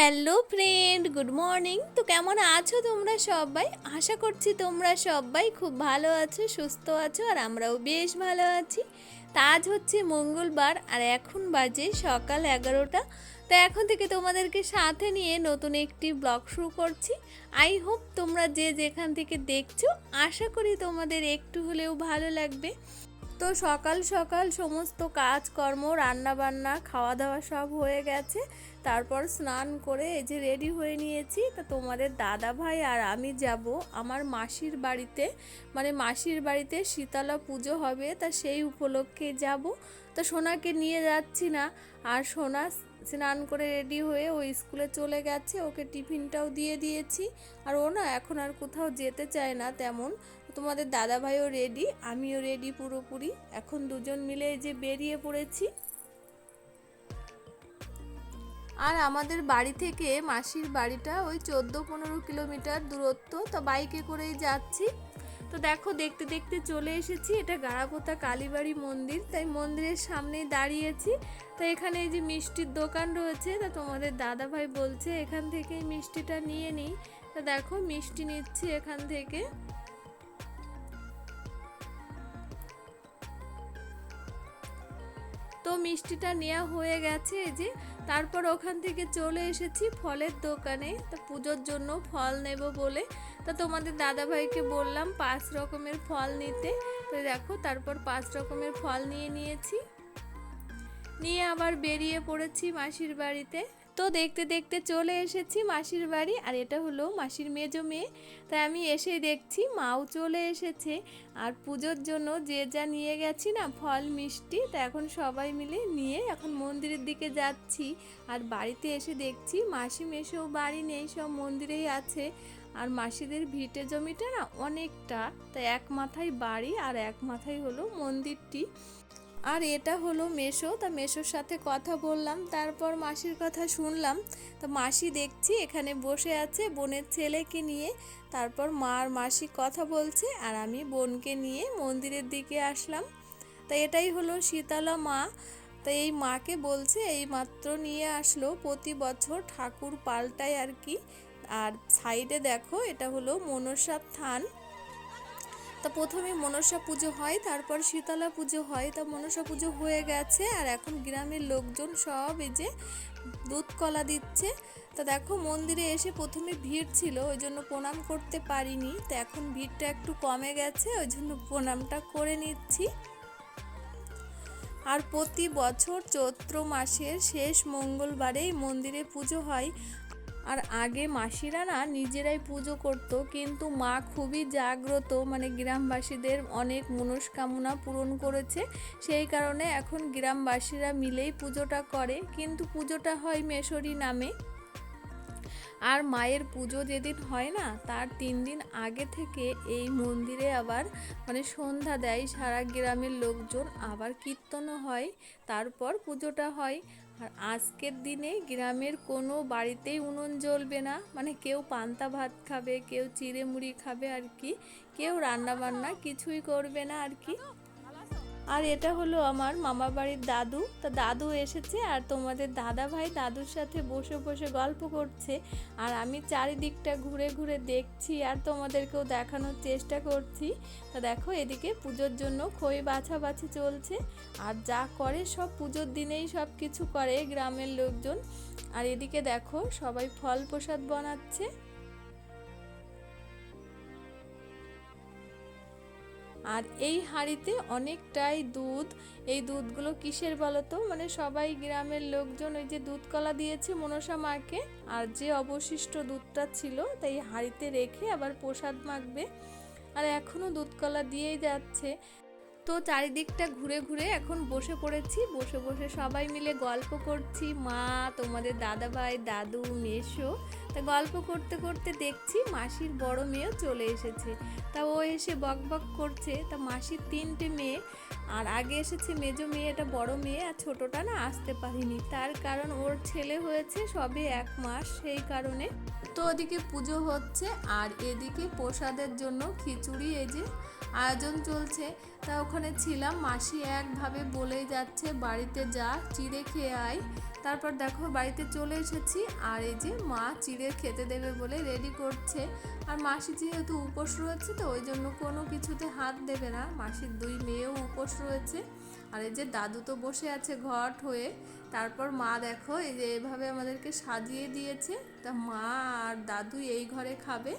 Hello friend good morning তো কেমন আছো তোমরা সবাই? আশা করছি তোমরা সবাই খুব ভালো আছো, সুস্থ আছো, আর আমরাও বেশ ভালো আছি। তা আজ হচ্ছে মঙ্গলবার, আর এখন বাজে সকাল এগারোটা। তো এখন থেকে তোমাদেরকে সাথে নিয়ে নতুন একটি ব্লগ শুরু করছি। আই হোপ তোমরা যে যেখান থেকে দেখছ, আশা করি তোমাদের একটু হলেও ভালো লাগবে। তো সকাল সকাল সমস্ত কাজকর্ম রান্না বান্না খাওয়া দাওয়া সব হয়ে গেছে। তারপর স্নান করে এই যে রেডি হয়ে নিয়েছি। তা তোমাদের দাদা ভাই আর আমি যাব আমার মাসির বাড়িতে। মানে মাসির বাড়িতে শীতলা পুজো হবে, তা সেই উপলক্ষে যাব। তো সোনাকে নিয়ে যাচ্ছি না। আর সোনা স্নান করে রেডি হয়ে ও স্কুলে চলে গেছে। ওকে টিফিনটাও দিয়ে দিয়েছি। আর ও না এখন আর কোথাও যেতে চায় না তেমন। তোমাদের দাদা ভাইও রেডি আমিও রেডি পুরোপুরি। এখন দুজন মিলে যে বেরিয়ে পড়েছি। আর আমাদের বাড়ি থেকে মাসির বাড়িটা ওই চোদ্দ পনেরো কিলোমিটার দূরত্ব, তো বাইকে করেই যাচ্ছি। তো দেখো, দেখতে দেখতে চলে এসেছি। এটা গাড়াপোতা কালীবাড়ি মন্দির, তাই মন্দিরের সামনেই দাঁড়িয়েছি। তো এখানে এই যে মিষ্টির দোকান রয়েছে, তা তোমাদের দাদা ভাই বলছে এখান থেকে মিষ্টিটা নিয়ে নিই। তো দেখো, মিষ্টি নিচ্ছি এখান থেকে। তো মিষ্টিটা নেওয়া হয়ে গেছে এই যে, তারপর ওখান থেকে চলে এসেছি ফলের দোকানে। তো পুজোর জন্য ফল নেব বলে। তো তোমাদের দাদাভাইকে বললাম পাঁচ রকমের ফল নিতে। তো দেখো, তারপর পাঁচ রকমের ফল নিয়ে নিয়েছি। নিয়ে আবার বেরিয়ে পড়েছি মাসির বাড়িতে। তো দেখতে দেখতে চলে এসেছি মাসির বাড়ি, আর এটা হলো মাসির মেজো মেয়ে। তাই আমি এসে দেখছি, মাও চলে এসেছে। আর পুজোর জন্য যে যা নিয়ে গেছি না, ফল, মিষ্টি, তা এখন সবাই মিলে নিয়ে এখন মন্দিরের দিকে যাচ্ছি। আর বাড়িতে এসে দেখছি মাসি মেশেও বাড়ি নেই, সব মন্দিরেই আছে। আর মাসিদের ভিটে জমিটা না অনেকটা, তাই এক মাথায় বাড়ি আর এক মাথায় হলো মন্দিরটি। আর এটা হলো মেশো। তা মেশোর সাথে কথা বললাম, তারপর মাসির কথা শুনলাম। তো মাসি দেখছি এখানে বসে আছে বোনের ছেলেকে নিয়ে। তারপর মা আর মাসি কথা বলছে আর আমি বোনকে নিয়ে মন্দিরের দিকে আসলাম। তা এটাই হলো শীতলা মা। তো এই মাকে বলছে এই মাত্র নিয়ে আসলো প্রতি বছর ঠাকুর পাল্টায় আর কি। আর সাইডে দেখো এটা হলো মনসার থান। তা প্রথমে মনসা পুজো হয়, তারপর শীতলা পুজো হয়। তা মনসা পুজো হয়ে গেছে আর এখন গ্রামের লোকজন সব এই যে দুধ কলা দিচ্ছে। তা দেখো মন্দিরে এসে প্রথমে ভিড় ছিল, ওই জন্য প্রণাম করতে পারিনি। তো এখন ভিড়টা একটু কমে গেছে, ওই জন্য প্রণামটা করে নিচ্ছি। আর প্রতি বছর চৈত্র মাসের শেষ মঙ্গলবারেই মন্দিরে পুজো হয়। আর আগে মাসিরা না নিজেরাই পুজো করত, কিন্তু মা খুবই জাগ্রত মানে গ্রামবাসীদের অনেক মনস্কামনা পূরণ করেছে। সেই কারণে এখন গ্রামবাসীরা মিলেই পুজোটা করে, কিন্তু পুজোটা হয় মেশরি নামে। আর মায়ের পুজো যেদিন হয় না, তার তিন দিন আগে থেকে এই মন্দিরে আবার মানে সন্ধ্যা দেয়, সারা গ্রামের লোকজন আবার কীর্তনও হয়, তারপর পুজোটা হয়। আর আজকের দিনে গ্রামের কোনো বাড়িতেই উনুন জ্বলবে না মানে কেউ পান্তা ভাত খাবে, কেউ চিড়ে মুড়ি খাবে আর কি, কেউ রান্না বান্না কিছুই করবে না আর কি। আর এটা হলো আমার মামা বাড়ির দাদু। তা দাদু এসেছে আর তোমাদের দাদা ভাই দাদুর সাথে বসে বসে গল্প করছে। আর আমি চারিদিকটা ঘুরে ঘুরে দেখছি আর তোমাদেরকেও দেখানোর চেষ্টা করছি। তা দেখো এদিকে পুজোর জন্য খই বাছাবাছি চলছে। আর যা করে সব পুজোর দিনেই সব কিছু করে গ্রামের লোকজন। আর এদিকে দেখো সবাই ফল প্রসাদ বানাচ্ছে। আর এই হাঁড়িতে অনেকটাই দুধ। এই দুধগুলো কিসের বলো তো? মানে সবাই গ্রামের লোকজন ওই যে দুধ কলা দিয়েছে মনসা মাকে। আর যে অবশিষ্ট দুধটা ছিল তাই হাঁড়িতে রেখে আবার প্রসাদ মাখবে। আর এখনও দুধ কলা দিয়েই যাচ্ছে। তো চারিদিকটা ঘুরে ঘুরে এখন বসে পড়েছি। বসে বসে সবাই মিলে গল্প করছি। মা, তোমাদের দাদা ভাই দাদু মেশো তা গল্প করতে করতে দেখছি মাসির বড় মেয়েও চলে এসেছে। তা ও এসে বক বক করছে। তা মাসির তিনটে মেয়ে। আর আগে এসেছে মেজো মেয়ে, এটা বড় মেয়ে, আর ছোটোটা না আসতে পারিনি। তার কারণ ওর ছেলে হয়েছে সবে এক মাস, সেই কারণে। তো ওদিকে পুজো হচ্ছে, আর এদিকে প্রসাদের জন্য খিচুড়ি এই যে আয়োজন চলছে। তা ওখানে ছিলাম, মাসি একভাবে বলেই যাচ্ছে, বাড়িতে যা, চিড়ে খেয়ে আয়। তারপর দেখো, বাড়িতে চলে এসেছি, আর এই যে মা চিড়ে খেতে দেবে বলে রেডি করছে। আর মাসি যেহেতু উপোস রয়েছে তো, ওই জন্য কোনো কিছুতে হাত দেবে না। মাসির দুই মেয়েও উপোস রয়েছে। আর এই যে দাদু তো বসে আছে ঘট হয়ে। তারপর মা দেখো, এই যে এভাবে আমাদেরকে সাজিয়ে দিয়েছে। তা মা আর দাদু এই ঘরে খাবে।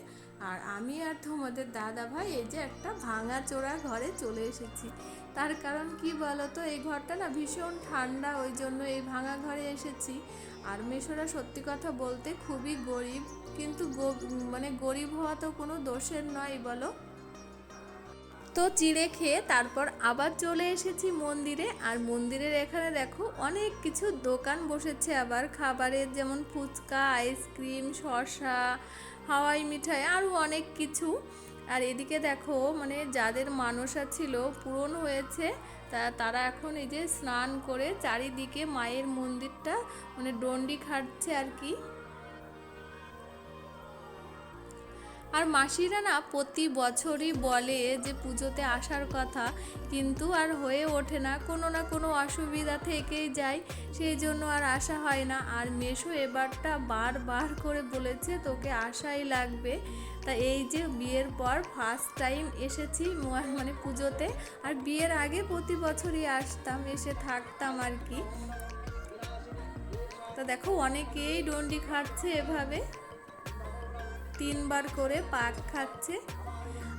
আর আমি আর তোমাদের দাদা ভাই এই যে একটা ভাঙা চোরা ঘরে চলে এসেছি। তার কারণ কি বলো তো এই ঘরটা না ভীষণ ঠান্ডা, ওই জন্য এই ভাঙা ঘরে এসেছি। আর মেশোরা সত্যি কথা বলতে খুবই গরিব, কিন্তু মানে গরিব হওয়া তো কোনো দোষের নয় বলো। তো চিড়ে খেয়ে তারপর আবার চলে এসেছি মন্দিরে, আর মন্দিরের এখানে দেখো অনেক কিছু দোকান বসেছে আবার, খাবারের যেমন ফুচকা, আইসক্রিম, শসা হাওয়াই মিঠাই আরও অনেক কিছু। আর এদিকে দেখো মানে যাদের মানসা ছিল, পূরণ হয়েছে, তা তারা এখন এই যে স্নান করে চারিদিকে মায়ের মন্দিরটা মানে ডন্ডি খাটছে আর কি। আর মাসিরা না প্রতি বছরই বলে যে পুজোতে আসার কথা, কিন্তু আর হয়ে ওঠে না। কোনো না কোনো অসুবিধা থেকেই যায়, সেই জন্য আর আসা হয় না। আর মেশো এবারটা বারবার করে বলেছে, তোকে আসাই লাগবে। তা এই যে বিয়ের পর ফার্স্ট টাইম এসেছি মানে পুজোতে। আর বিয়ের আগে প্রতি বছরই আসতাম, এসে থাকতাম আর কি। তা দেখো অনেকেই ডন্ডি খাটছে এভাবে। তিনবার করে পাক খাচ্ছে।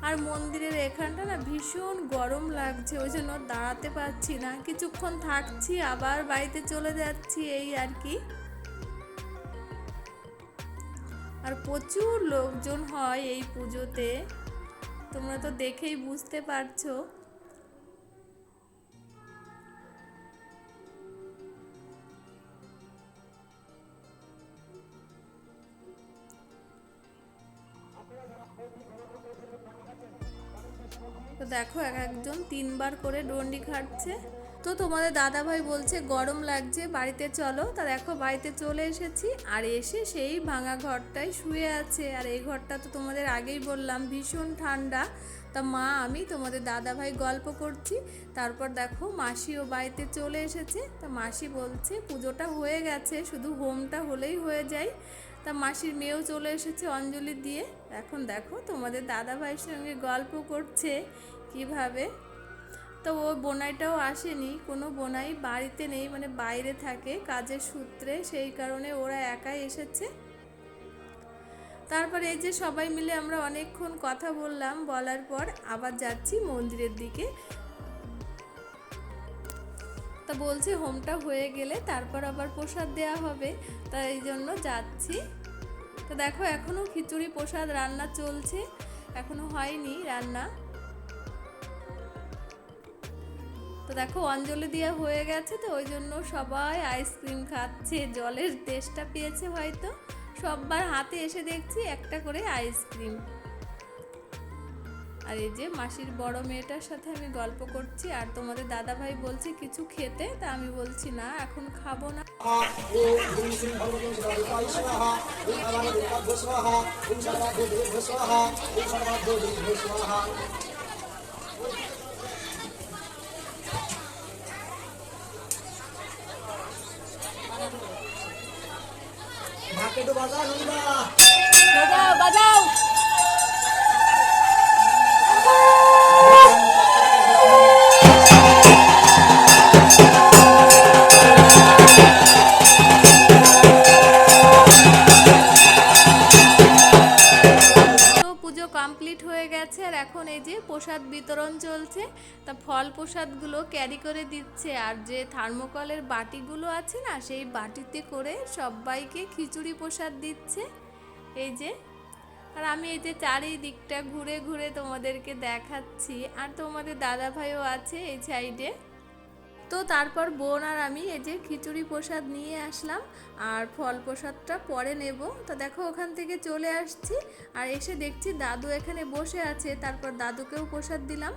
আর মন্দিরের এখানটা না ভীষণ গরম লাগছে, ওই জন্য দাঁড়াতে পারছি না। কিছুক্ষণ থাকছি, আবার বাড়িতে চলে যাচ্ছি, এই আর কি। আর প্রচুর লোকজন হয় এই পুজোতে। তোমরা তো দেখেই বুঝতে পারছ। দেখো, এক একজন তিনবার করে ডন্ডি খাটছে। তো তোমাদের দাদা ভাই বলছে, গরম লাগছে, বাড়িতে চলো। তা দেখো, বাড়িতে চলে এসেছি, আর এসে সেই ভাঙা ঘরটায় শুয়ে আছে। আর এই ঘরটা তো তোমাদের আগেই বললাম, ভীষণ ঠান্ডা। তা মা, আমি তোমাদের দাদা ভাই গল্প করছি। তারপর দেখো, মাসিও বাড়িতে চলে এসেছে। তা মাসি বলছে, পুজোটা হয়ে গেছে, শুধু হোমটা হলেই হয়ে যায়। তা মাসির মেয়েও চলে এসেছে অঞ্জলি দিয়ে। এখন দেখো তোমাদের দাদা ভাইয়ের সঙ্গে গল্প করছে কীভাবে। তো ও বোনাইটাও আসেনি, কোনো বোনাই বাড়িতে নেই মানে বাইরে থাকে কাজের সূত্রে, সেই কারণে ওরা একাই এসেছে। তারপরে এই যে সবাই মিলে আমরা অনেকক্ষণ কথা বললাম, বলার পর আবার যাচ্ছি মন্দিরের দিকে। তা বলছে হোমটা হয়ে গেলে, তারপর আবার প্রসাদ দেওয়া হবে। তাই এই জন্য যাচ্ছি। তো দেখো এখনও খিচুড়ি প্রসাদ রান্না চলছে। এখনও হয়নি রান্না। তো দেখো, অঞ্জলি দেওয়া হয়ে গেছে তো, ওই জন্য সবাই আইসক্রিম খাচ্ছে। জলের টেস্টটা পেয়েছে হয়তো। সব্বার হাতে এসে দেখছি একটা করে আইসক্রিম। আর এই যে মাসির বড় মেয়েটার সাথে আমি গল্প করছি আর তোমাদের দাদা ভাই বলছে কিছু খেতে তা আমি বলছি না এখন খাব না। বাজাও বাজাও। ফল প্রসাদগুলো ক্যারি করে দিচ্ছে আর যে থার্মোকলের বাটিগুলো আছে না, সেই বাটিতে করে সবাইকে খিচুড়ি প্রসাদ দিচ্ছে। এই যে, আর আমি এই যে চারিদিকটা ঘুরে ঘুরে তোমাদেরকে দেখাচ্ছি। আর তোমাদের দাদা ভাইও আছে এই সাইডে। তো তারপর বোন আর আমি এই যে খিচুড়ি প্রসাদ নিয়ে আসলাম আর ফল প্রসাদটা পরে নেব। তো দেখো ওখান থেকে চলে আসছি আর এসে দেখছি দাদু এখানে বসে আছে, তারপর দাদুকেও প্রসাদ দিলাম।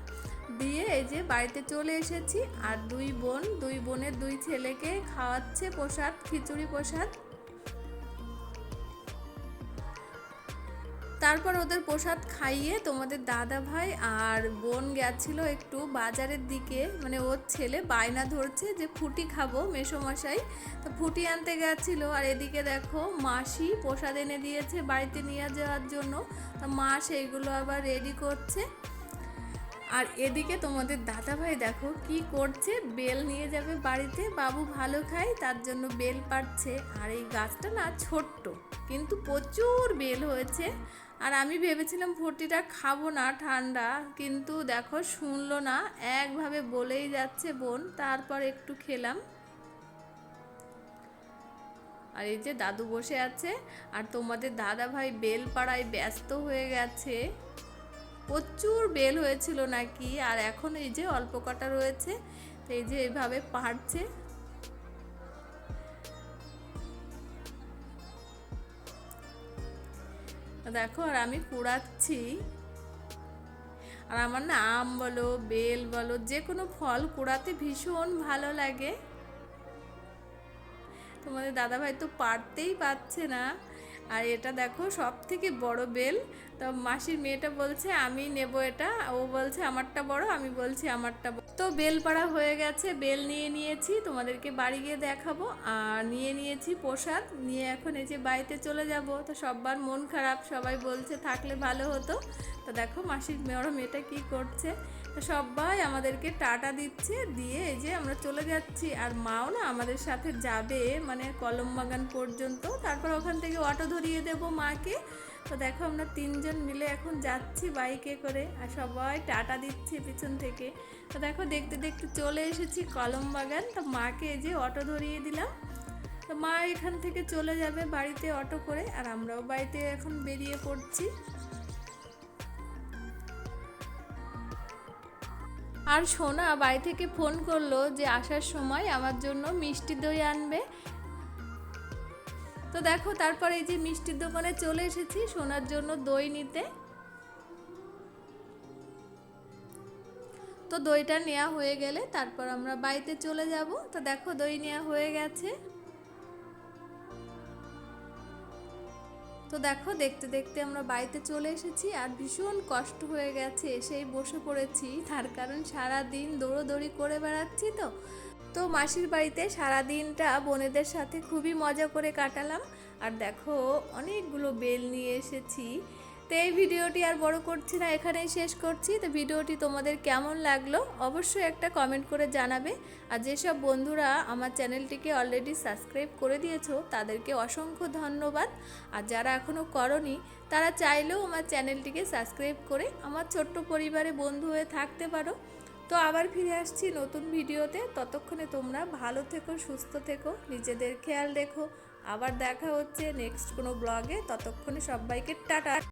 দিয়ে এই যে বাড়িতে চলে এসেছি আর দুই বোন, দুই বোনের দুই ছেলেকে খাওয়াচ্ছে প্রসাদ, খিচুড়ি প্রসাদ। তারপর ওদের প্রসাদ খাইয়ে তোমাদের দাদা ভাই আর বোন গেছিল একটু বাজারের দিকে। মানে ওর ছেলে বায়না ধরছে যে ফুটি খাব মেসোমশাই। তো ফুটি আনতে গেছিল আর এদিকে দেখো মাসি প্রসাদ এনে দিয়েছে বাড়িতে নিয়ে যাওয়ার জন্য। তা মা সেইগুলো আবার রেডি করছে। আর এদিকে তোমাদের দাদা ভাই দেখো কি করছে? বেল নিয়ে যাবে বাড়িতে, বাবু ভালো খায়, তার জন্য বেল পাড়ছে। আর এই গাছটা না ছোট্ট, কিন্তু প্রচুর বেল হয়েছে। আর আমি ভেবেছিলাম ফুটিটা খাব না ঠান্ডা, কিন্তু দেখো শুনলো না, একভাবে বলেই যাচ্ছে বোন, তারপর একটু খেলাম। আর এই যে দাদু বসে আছে, আর তোমাদের দাদা ভাই বেল পাড়ায় ব্যস্ত হয়ে গেছে। প্রচুর বেল হয়েছিল নাকি? আর এখন এই যে অল্প কটা রয়েছে এই যে এইভাবে পাড়ছে দেখো, আর আমি কুড়াচ্ছি। আর আমার না আম বলো, বেল বলো, যে কোনো ফল কুড়াতে ভীষণ ভালো লাগে। তোমাদের দাদাভাই তো পারতেই পারছে না। আর এটা দেখো সব থেকে বড় বেল। তো মাসির মেয়েটা বলছে, আমি নেব এটা। ও বলছে, আমারটা বড়, আমি বলছি, আমারটা। তো বেল পাড়া হয়ে গেছে, বেল নিয়ে নিয়েছি, তোমাদেরকে বাড়ি গিয়ে দেখাবো। আর নিয়ে নিয়েছি প্রসাদ, নিয়ে এখন এই যে বাড়িতে চলে যাব। তো সবার মন খারাপ, সবাই বলছে থাকলে ভালো হতো। তো দেখো মাসির বড় মেয়েটা কি করছে। সবাই আমাদেরকে টাটা দিচ্ছে, দিয়ে এই যে আমরা চলে যাচ্ছি। আর মাও না আমাদের সাথে যাবে মানে কলম বাগান পর্যন্ত। তারপর ওখান থেকে অটো ধরিয়ে দেব মাকে। তো দেখো আমরা তিনজন মিলে এখন যাচ্ছি বাইকে করে, আর সবাই টাটা দিচ্ছে পিছন থেকে। তো দেখো দেখতে দেখতে চলে এসেছি কলম বাগান। তো মাকে যে অটো ধরিয়ে দিলাম। তো মা এখান থেকে চলে যাবে বাড়িতে অটো করে, আর আমরাও বাড়িতে এখন বেরিয়ে পড়ছি। আর সোনা বাড়ি থেকে ফোন করল যে আসার সময় আমার জন্য মিষ্টি দই আনবে। তো দেখো, তারপরে এই যে মিষ্টির দোকানে চলে এসেছি সোনার জন্য দই নিতে। তো দইটা নেওয়া হয়ে গেলে তারপর আমরা বাড়িতে চলে যাব। তো দেখো, দই নেওয়া হয়ে গেছে। তো দেখো, দেখতে দেখতে আমরা বাড়িতে চলে এসেছি আর ভীষণ কষ্ট হয়ে গেছে এসেই বসে পড়েছি। তার কারণ সারা দিন দৌড়োদৌড়ি করে বেড়াচ্ছি তো। তো মাসির বাড়িতে সারা দিনটা বোনেদের সাথে খুবই মজা করে কাটালাম। আর দেখো, অনেকগুলো বেল নিয়ে এসেছি। তো এই ভিডিওটি আর বড় করছি না, এখানেই শেষ করছি। তো ভিডিওটি তোমাদের কেমন লাগল অবশ্যই একটা কমেন্ট করে জানাবে। আর যেসব বন্ধুরা আমার চ্যানেলটিকে অলরেডি সাবস্ক্রাইব করে দিয়েছ, তাদেরকে অসংখ্য ধন্যবাদ। আর যারা এখনও করনি, তারা চাইলেও আমার চ্যানেলটিকে সাবস্ক্রাইব করে আমার ছোট্ট পরিবারে বন্ধু হয়ে থাকতে পারো। তো আবার ফিরে আসছি নতুন ভিডিওতে। ততক্ষণে তোমরা ভালো থেকো, সুস্থ থেকো, নিজেদের খেয়াল রেখো। আবার দেখা হচ্ছে নেক্সট কোনো ব্লগে ততক্ষণে সবাইকে টাটা।